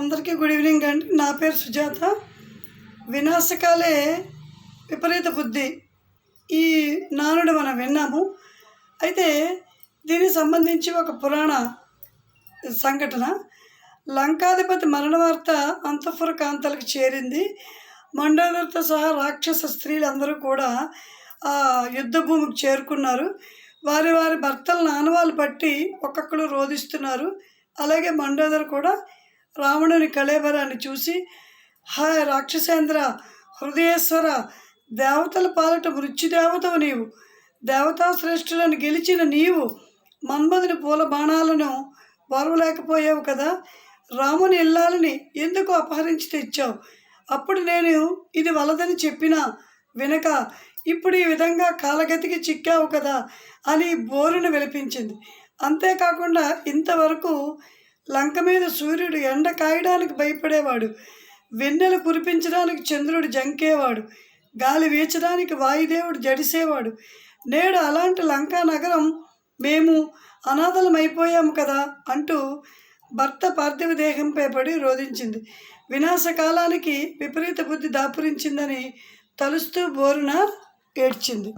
అందరికీ good evening అండి. నా పేరు సుజాత. వినాశకాలే విపరీత బుద్ధి ఈ నానుడు మనం విన్నాము. అయితే దీనికి సంబంధించి ఒక పురాణ సంఘటన. లంకాధిపతి మరణ వార్త అంతఃపుర కాంతలకు చేరింది. మండలతో సహా రాక్షస స్త్రీలందరూ కూడా ఆ యుద్ధ భూమికి చేరుకున్నారు. వారి వారి భర్తలను ఆనవాళ్ళు పట్టి ఒక్కొక్కరు రోధిస్తున్నారు. అలాగే మండోదరు కూడా రావణుని కళేబరాన్ని చూసి హాయ్ రాక్షసేంద్ర హృదయేశ్వర దేవతల పాలట మృత్యుదేవతవు నీవు. దేవతా శ్రేష్ఠులను గెలిచిన నీవు. మన్మధుని పూల బాణాలను వరవలేకపోయావు కదా. రాముని ఇల్లాలని ఎందుకు అపహరించి తెచ్చావు? అప్పుడు నేను ఇది వలదని చెప్పినా వినక ఇప్పుడు ఈ విధంగా కాలగతికి చిక్కావు కదా అని బోరును విలిపించింది. అంతేకాకుండా ఇంతవరకు లంక మీద సూర్యుడు ఎండ కాయడానికి భయపడేవాడు. వెన్నెలు కురిపించడానికి చంద్రుడు జంకేవాడు. గాలి వీచడానికి వాయుదేవుడు జడిసేవాడు. నేడు అలాంటి లంకా నగరం మేము అనాథలమైపోయాము కదా అంటూ భర్త పార్థివ దేహంపై పడి రోధించింది. వినాశకాలానికి విపరీత బుద్ధి దాపురించిందని తలుస్తూ బోరున ఏడ్చింది.